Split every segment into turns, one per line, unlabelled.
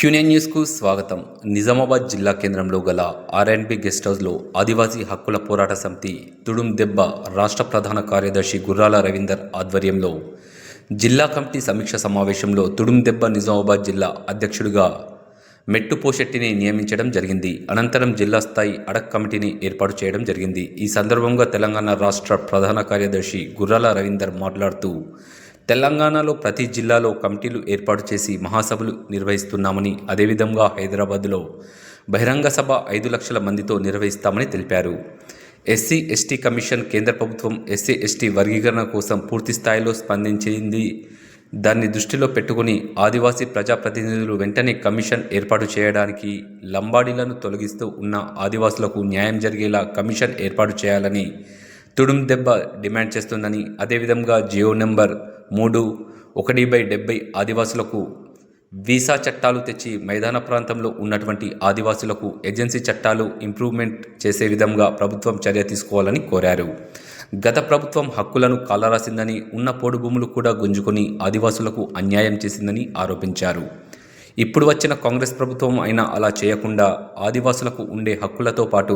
క్యూనియన్ న్యూస్కు స్వాగతం. నిజామాబాద్ జిల్లా కేంద్రంలో గల ఆర్ఎండ్బి గెస్ట్ హౌస్లో ఆదివాసీ హక్కుల పోరాట సమితి తుడుం దెబ్బ రాష్ట్ర ప్రధాన కార్యదర్శి గుర్రాల రవీందర్ ఆధ్వర్యంలో జిల్లా కమిటీ సమీక్ష సమావేశంలో తుడుం దెబ్బ నిజామాబాద్ జిల్లా అధ్యక్షుడిగా మెట్టు పోషెట్టిని నియమించడం జరిగింది. అనంతరం జిల్లా స్థాయి అడక్ కమిటీని ఏర్పాటు చేయడం జరిగింది. ఈ సందర్భంగా తెలంగాణ రాష్ట్ర ప్రధాన కార్యదర్శి గుర్రాల రవీందర్ మాట్లాడుతూ తెలంగాణలో ప్రతి జిల్లాలో కమిటీలు ఏర్పాటు చేసి మహాసభలు నిర్వహిస్తున్నామని అదేవిధంగా హైదరాబాద్లో బహిరంగ సభ ఐదు లక్షల మందితో నిర్వహిస్తామని తెలిపారు. ఎస్సీ ఎస్టీ కమిషన్ కేంద్ర ప్రభుత్వం ఎస్సీ ఎస్టీ వర్గీకరణ కోసం పూర్తి స్థాయిలో స్పందించింది. దాన్ని దృష్టిలో పెట్టుకుని ఆదివాసీ ప్రజాప్రతినిధులు వెంటనే కమిషన్ ఏర్పాటు చేయడానికి లంబాడీలను తొలగిస్తూ ఉన్న ఆదివాసులకు న్యాయం జరిగేలా కమిషన్ ఏర్పాటు చేయాలని తుడుం దెబ్బ డిమాండ్ చేస్తుందని అదేవిధంగా జియో నెంబర్ మూడు ఒకటి బై డెబ్బై ఆదివాసులకు వీసా చట్టాలు తెచ్చి మైదాన ప్రాంతంలో ఉన్నటువంటి ఆదివాసులకు ఏజెన్సీ చట్టాలు ఇంప్రూవ్మెంట్ చేసే విధంగా ప్రభుత్వం చర్య తీసుకోవాలని కోరారు. గత ప్రభుత్వం హక్కులను కాలరాసిందని ఉన్న పోడు భూములు కూడా గుంజుకొని ఆదివాసులకు అన్యాయం చేసిందని ఆరోపించారు. ఇప్పుడు వచ్చిన కాంగ్రెస్ ప్రభుత్వం అయినా అలా చేయకుండా ఆదివాసులకు ఉండే హక్కులతో పాటు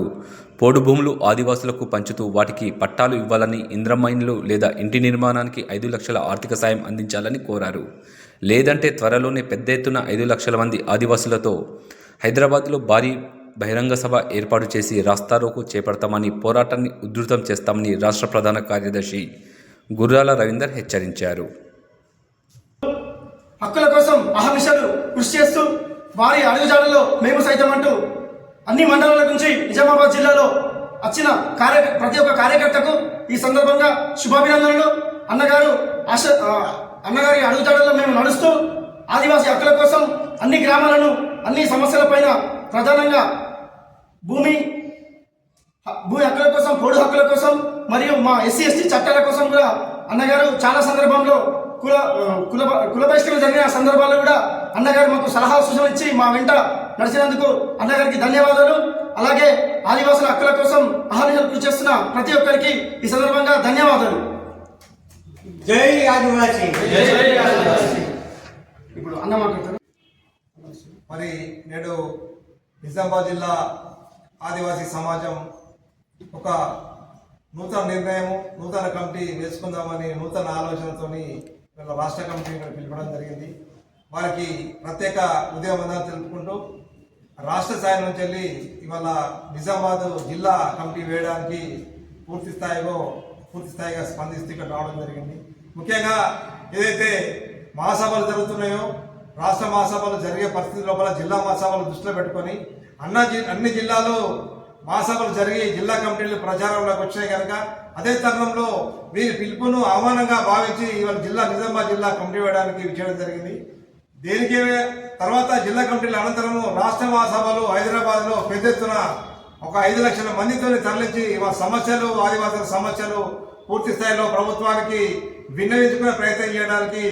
పోడు భూములు ఆదివాసులకు పంచుతూ వాటికి పట్టాలు ఇవ్వాలని ఇంద్రమైన్లు లేదా ఇంటి నిర్మాణానికి ఐదు లక్షల ఆర్థిక సాయం అందించాలని కోరారు. లేదంటే త్వరలోనే పెద్ద ఎత్తున ఐదు లక్షల మంది ఆదివాసులతో హైదరాబాద్లో భారీ బహిరంగ సభ ఏర్పాటు చేసి రాస్తారోకు చేపడతామని పోరాటాన్ని ఉధృతం చేస్తామని రాష్ట్ర ప్రధాన కార్యదర్శి గుర్రాల రవీందర్ హెచ్చరించారు.
హక్కుల కోసం అహర్నిశలు కృషి చేస్తూ వారి అడుగుజాడల్లో మేము సైతం అంటూ అన్ని మండలాల నుంచి నిజామాబాద్ జిల్లాలో వచ్చిన కార్య ప్రతి ఒక్క కార్యకర్తకు ఈ సందర్భంగా శుభాభినందనలు. అన్నగారు ఆశ అన్నగారి అడుగుజాడల్లో మేము నడుస్తూ ఆదివాసీ హక్కుల కోసం అన్ని గ్రామాలను అన్ని సమస్యలపైన ప్రధానంగా భూమి భూమి హక్కుల కోసం పొడు హక్కుల కోసం మరియు మా ఎస్సీ ఎస్టీ చట్టాల కోసం కూడా అన్నగారు చాలా సందర్భంలో కుల కుల కుల బహిష్కరణ జరిగిన సందర్భాల్లో కూడా అన్నగారు మాకు సలహా సూచనలు ఇచ్చి మా వెంట నడిచినందుకు అన్నగారికి ధన్యవాదాలు. అలాగే ఆదివాసుల హక్కుల కోసం అహర్నిశలు కృషి చేస్తున్న ప్రతి ఒక్కరికి ఈ సందర్భంగా ధన్యవాదాలు.
జై ఆదివాసీ.
ఇప్పుడు అన్న మాట్లాడతారు.
మరి నేడు నిజామాబాద్ జిల్లా ఆదివాసీ సమాజం ఒక నూతన నిర్ణయం నూతన కమిటీ వేసుకుందామని నూతన ఆలోచనతోని వీళ్ళ రాష్ట్ర కమిటీ ఇక్కడ పిలవడం జరిగింది. వారికి ప్రత్యేక ఉదయం వందనాలు తెలుపుకుంటూ రాష్ట్ర స్థాయి నుంచి వెళ్ళి ఇవాళ నిజామాబాద్ జిల్లా కమిటీ వేయడానికి పూర్తి స్థాయిలో పూర్తి స్థాయిగా స్పందిస్తూ ఇక్కడ రావడం జరిగింది. ముఖ్యంగా ఏదైతే మహాసభలు జరుగుతున్నాయో రాష్ట్ర మహాసభలు జరిగే పరిస్థితి లోపల జిల్లా మహాసభలు దృష్టిలో పెట్టుకొని అన్న అన్ని జిల్లాలు మహాసభలు జరిగి జిల్లా కమిటీలు ప్రచారంలోకి వచ్చాయి కనుక అదే తరుణంలో వీరి పిలుపును ఆహ్వానంగా భావించి ఇవాళ జిల్లా నిజామాబాద్ జిల్లా కమిటీ వేయడానికి చేయడం జరిగింది. దేనికి తర్వాత జిల్లా కమిటీల అనంతరం రాష్ట్ర మహాసభలు హైదరాబాద్లో పెద్ద ఎత్తున ఒక ఐదు లక్షల మందితో తరలించి ఇవాళ సమస్యలు ఆదివాసుల సమస్యలు పూర్తి స్థాయిలో ప్రభుత్వానికి విన్నవించుకునే ప్రయత్నం చేయడానికి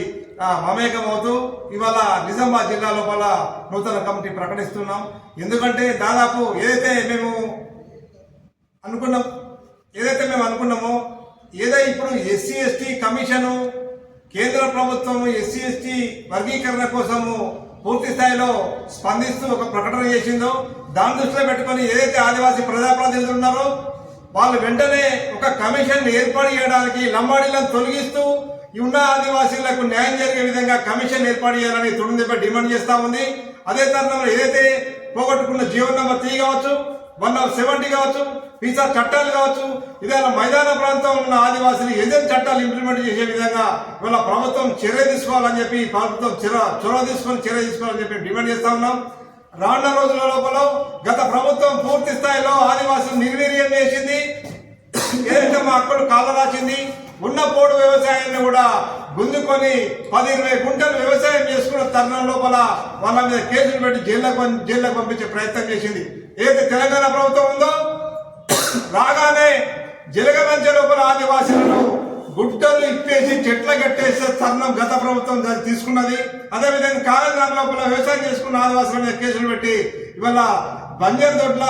మమేకమవుతూ ఇవాళ నిజామాబాద్ జిల్లా లోపల నూతన కమిటీ ప్రకటిస్తున్నాం. ఎందుకంటే దాదాపు ఏదైతే మేము అనుకున్నాం ఏదైతే మేము అనుకున్నామో ఏదో ఇప్పుడు ఎస్సీ ఎస్టీ కమిషను కేంద్ర ప్రభుత్వం ఎస్సీ ఎస్టీ వర్గీకరణ కోసము పూర్తి స్థాయిలో స్పందిస్తూ ఒక ప్రకటన చేసిందో దాని దృష్టిలో పెట్టుకొని ఏదైతే ఆదివాసీ ప్రజాప్రతినిధులు ఉన్నారో వాళ్ళు వెంటనే ఒక కమిషన్ ఏర్పాటు చేయడానికి లంబాడీలను తొలగిస్తూ ఈ ఉన్న ఆదివాసీలకు న్యాయం జరిగే విధంగా కమిషన్ ఏర్పాటు చేయాలని తుడిందిపై డిమాండ్ చేస్తా ఉంది. అదే తరుణంలో ఏదైతే పోగొట్టుకున్న జీవన నెంబర్ త్రీ కావచ్చు వన్ ఆఫ్ సెవెంటీ కావచ్చు వీసా చట్టాలు కావచ్చు ఇవాళ మైదాన ప్రాంతంలో ఉన్న ఆదివాసులు ఏదైనా చట్టాలు ఇంప్లిమెంట్ చేసే విధంగా ఇవాళ ప్రభుత్వం చర్య తీసుకోవాలని చెప్పి ప్రభుత్వం చొరవ చొరవ తీసుకొని చర్య తీసుకోవాలని చెప్పి డిమాండ్ చేస్తా ఉన్నాం. రానున్న రోజుల లోపల గత ప్రభుత్వం పూర్తి స్థాయిలో ఆదివాసులు నిర్వీర్యం చేసింది. ఏదైతే మా అక్కడు కాల రాసింది ఉన్న పోడు వ్యవసాయాన్ని కూడా గుంజుకొని పది ఇరవై గుంటలు వ్యవసాయం చేసుకున్న తరుణం లోపల వాళ్ళ మీద కేసులు పెట్టి జైల్లోకి పం- జైల్లోకి పంపించే ప్రయత్నం చేసింది. ఏదైతే తెలంగాణ ప్రభుత్వం ఉందో రాగానే జిలగమంచ లోపల ఆదివాసులను గుట్టలు ఇప్పేసి చెట్ల కట్టేసే తరుణం గత ప్రభుత్వం తీసుకున్నది. అదేవిధంగా కాగజాల లోపల వ్యవసాయం చేసుకున్న ఆదివాసుల మీద కేసులు పెట్టి ఇవాళ బంజర్ దొడ్ల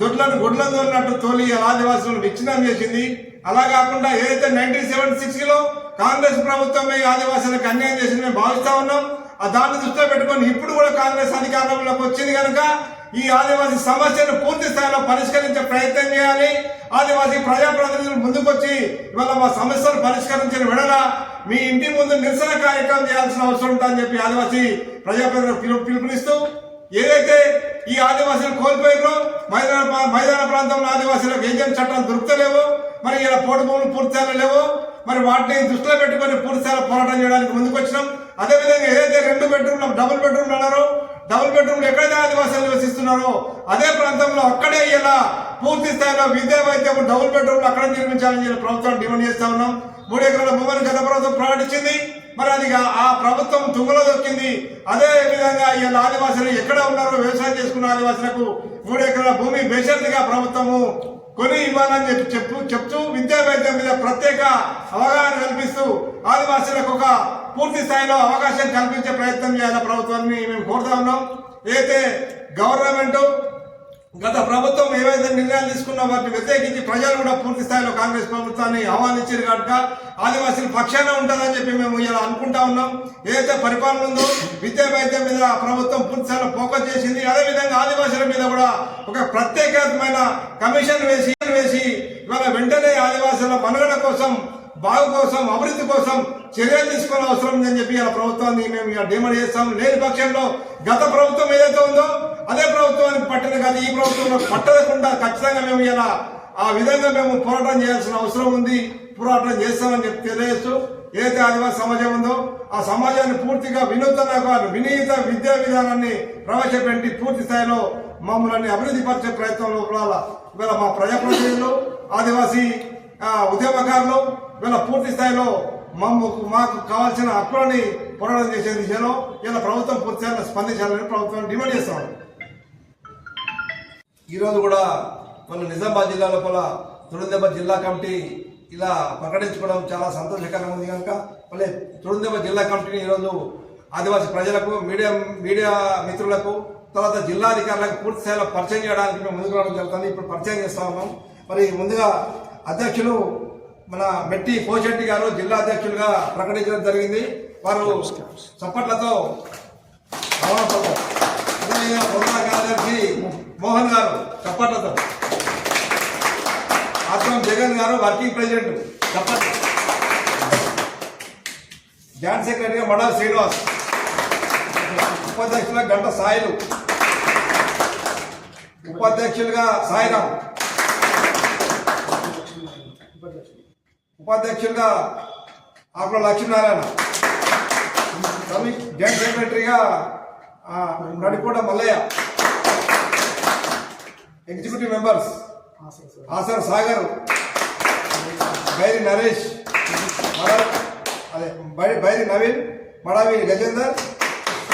దొడ్లను గుడ్లను తోలినట్టు తోలి ఆదివాసులను విచ్ఛిన్నం చేసింది. అలా కాకుండా ఏదైతే నైన్టీన్ సెవెంటీ సిక్స్లో కాంగ్రెస్ ప్రభుత్వం ఆదివాసులకు అన్యాయం చేసింది మేము భావిస్తా ఉన్నాం. ఆ దాన్ని దృష్టిలో పెట్టుకొని ఇప్పుడు కూడా కాంగ్రెస్ అధికారంలోకి వచ్చింది కనుక ఈ ఆదివాసీ సమస్యను పూర్తి స్థాయిలో పరిష్కరించే ప్రయత్నం చేయాలి. ఆదివాసీ ప్రజాప్రతినిధులు ముందుకొచ్చి ఇవాళ మా సమస్యలు పరిష్కరించిన విడల మీ ఇంటి ముందు నిరసన కార్యక్రమం చేయాల్సిన అవసరం ఉంటుందని చెప్పి ఆదివాసీ ప్రజాప్రతినిధులు పిలుపు పిలుపునిస్తూ ఏదైతే ఈ ఆదివాసీలు కోల్పోయారో మైదాన ప్రా- మైదాన ప్రాంతంలో ఆదివాసీలకు ఏజెంట్ చట్టాలు దొరుకుతలేవు. మరి ఇలా పోటు భూములు పూర్తి లేవు. మరి వాటిని దృష్టిలో పెట్టుకొని పూర్తి పోరాటం చేయడానికి ముందుకు వచ్చినాం అదేవిధంగా ఏదైతే రెండు బెడ్రూమ్లు డబుల్ బెడ్రూమ్లు అన్నారో డబుల్ బెడ్రూమ్లు ఎక్కడైతే ఆదివాసీలు నివసిస్తున్నారో అదే ప్రాంతంలో అక్కడే ఇలా పూర్తి స్థాయిలో విద్యా వైద్యం డబుల్ బెడ్రూమ్లు అక్కడ నిర్మించాలని చెప్పి ప్రభుత్వం డిమాండ్ చేస్తా ఉన్నాం. మూడు ఎకరాల భూమిని గత ప్రభుత్వం ప్రకటించింది. మరి అది ఆ ప్రభుత్వం తుంగలో దొక్కింది. అదే విధంగా ఇలా ఆదివాసులు ఎక్కడ ఉన్నారో వ్యవసాయం చేసుకున్న ఆదివాసులకు మూడు ఎకరాల భూమి బేషరతుగా ప్రభుత్వము కొని ఇవ్వాలని చెప్పి చెప్పు చెప్తూ విద్యా వైద్యం మీద ప్రత్యేక అవగాహన కల్పిస్తూ ఆదివాసీలకు ఒక పూర్తి స్థాయిలో అవకాశం కల్పించే ప్రయత్నం చేయాలి ప్రభుత్వాన్ని మేము కోరుతా ఉన్నాం. అయితే గవర్నమెంట్ గత ప్రభుత్వం ఏవైతే నిర్ణయాలు తీసుకున్నా వాటిని వ్యతిరేకించి ప్రజలు కూడా పూర్తి స్థాయిలో కాంగ్రెస్ ప్రభుత్వాన్ని ఆహ్వానించారు కనుక ఆదివాసీల పక్షాన ఉంటుందని చెప్పి మేము ఇలా అనుకుంటా ఉన్నాం. ఏదైతే పరిపాలన ఉందో విద్యా వైద్యం మీద ప్రభుత్వం పూర్తి స్థాయిలో ఫోకస్ చేసింది. అదేవిధంగా ఆదివాసీల మీద కూడా ఒక ప్రత్యేకమైన కమిషన్ వేసి వేసి ఇవాళ వెంటనే ఆదివాసుల మనుగడ కోసం బాగు కోసం అభివృద్ధి కోసం చర్యలు తీసుకోవాల్సిన అవసరం ఉందని చెప్పి ఇలా ప్రభుత్వాన్ని మేము ఇక డిమాండ్ చేస్తాం. లేని పక్షంలో గత ప్రభుత్వం ఏదైతే ఉందో అదే ప్రభుత్వానికి పట్టిన కాదు ఈ ప్రభుత్వంలో పట్టకుండా ఖచ్చితంగా మేము ఇలా ఆ విధంగా మేము పోరాటం చేయాల్సిన అవసరం ఉంది. పోరాటం చేస్తామని చెప్పి తెలియజేస్తూ ఏదైతే ఆదివాసీ సమాజం ఉందో ఆ సమాజాన్ని పూర్తిగా వినూతన వినీత విద్యా విధానాన్ని ప్రవేశపెట్టి పూర్తి స్థాయిలో మమ్మల్ని అభివృద్ధి పరిచే ప్రయత్నంలో లోపల ఇవాళ మా ప్రజాప్రతినిధులు ఆదివాసీ ఉద్యమకారులు ఇవాళ పూర్తి స్థాయిలో మాకు కావాల్సిన హక్కులని పోరాటం చేసే దిశలో ఇలా ప్రభుత్వం పూర్తిగా స్పందించాలని ప్రభుత్వం డిమాండ్ చేస్తాం ఈరోజు కూడా మన నిజామాబాద్ జిల్లా లోపల తుడుందెబ్బ జిల్లా కమిటీ ఇలా ప్రకటించుకోవడం చాలా సంతోషకరంగా ఉంది కనుక మళ్ళీ తుడుందెబ్బ జిల్లా కమిటీని ఈరోజు ఆదివాసీ ప్రజలకు మీడియా మీడియా మిత్రులకు తర్వాత జిల్లా అధికారులకు పూర్తి స్థాయిలో పరిచయం చేయడానికి మేము ముందుకు రావడం జరుగుతుంది. ఇప్పుడు పరిచయం చేస్తా ఉన్నాం. మరి ముందుగా అధ్యక్షులు మన మెట్టి పోషెట్టి గారు జిల్లా అధ్యక్షులుగా ప్రకటించడం జరిగింది. వారు చప్పట్లతో రవాణా కార్యదర్శి మోహన్ గారు చప్పట్లతో. ఆత్రం జగన్ గారు వర్కింగ్ ప్రెసిడెంట్ చప్పట్లు. జాయింట్ సెక్రటరీగా మడా శ్రీనివాస్. ఉపాధ్యక్షులుగా గంట సాయిలు. ఉపాధ్యక్షులుగా సాయిరాం. ఉపాధ్యక్షులుగా ఆకుల లక్ష్మీనారాయణ. రవి జాయింట్ సెక్రటరీగా ఆ, నడిపూట మల్లయ్య. ఎగ్జిక్యూటివ్ మెంబర్స్ ఆసర్ సాగర్ బైరి నరేష్ మడ- అదే బై- బైరి నవీన్ మడావి గజేందర్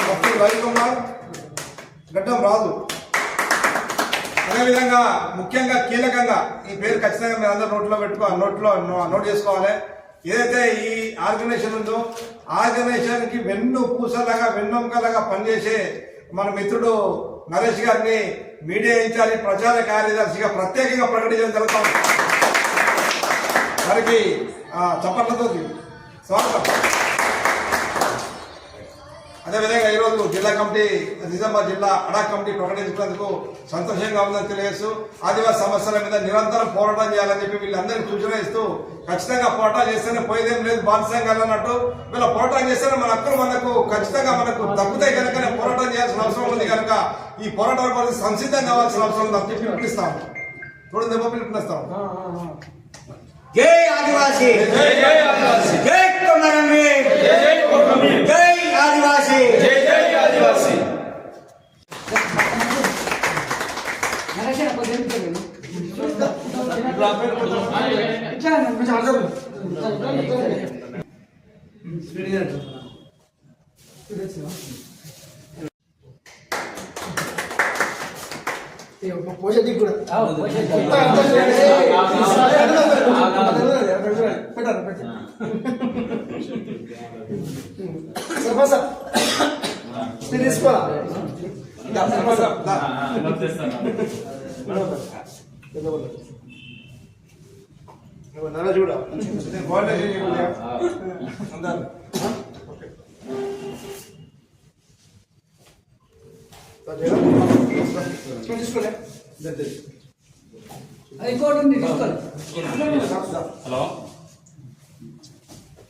మఫ్టీ రవికుమార్ గడ్డం రాజు. అదేవిధంగా ముఖ్యంగా కీలకంగా ఈ పేరు ఖచ్చితంగా మీరు అందరూ నోట్లో పెట్టుకో నోట్లో నోట్ చేసుకోవాలి. ఏదైతే ఈ ఆర్గనైజేషన్ ఉందో ఆర్గనైజేషన్కి వెన్ను పూసలాగా వెన్నొంకలాగా పనిచేసే మన మిత్రుడు నరేష్ గారిని మీడియా ఇన్ఛార్జి ప్రచార కార్యదర్శిగా ప్రత్యేకంగా ప్రకటించడం జరుగుతాం వారికి చప్పట్లతో స్వాగతం. అదేవిధంగా ఈరోజు జిల్లా కమిటీ నిజామాబాద్ జిల్లా అడా కమిటీ ప్రకటించినందుకు సంతోషంగా ఉందని తెలియజేస్తూ ఆదివాసీ సమస్యల మీద నిరంతరం పోరాటం చేయాలని చెప్పి వీళ్ళందరికీ సూచన ఇస్తూ ఖచ్చితంగా పోరాటం చేస్తేనే పోయేదేం లేదు బానిసంగా అన్నట్టు వీళ్ళ పోరాటం చేస్తేనే మన హక్కులు మనకు ఖచ్చితంగా మనకు తగ్గుతాయి కనుక పోరాటం చేయాల్సిన అవసరం ఉంది కనుక ఈ పోరాటం కోసం సంసిద్ధం కావాల్సిన అవసరం ఉంది అని చెప్పి పిలుపునిస్తాం చూడండి దెబ్బ పిలుపునిస్తాం
జై ఆదివాసీ. జై ఆదివాసీ. జై జై ఆదివాసీ
పోషెట్టి కూడా పెట్టారు పెట్టారు సర్పంచ్ సార్ మీరు తీసుకోవాలా? నల్ల చూడ తీసుకోలే
హలో.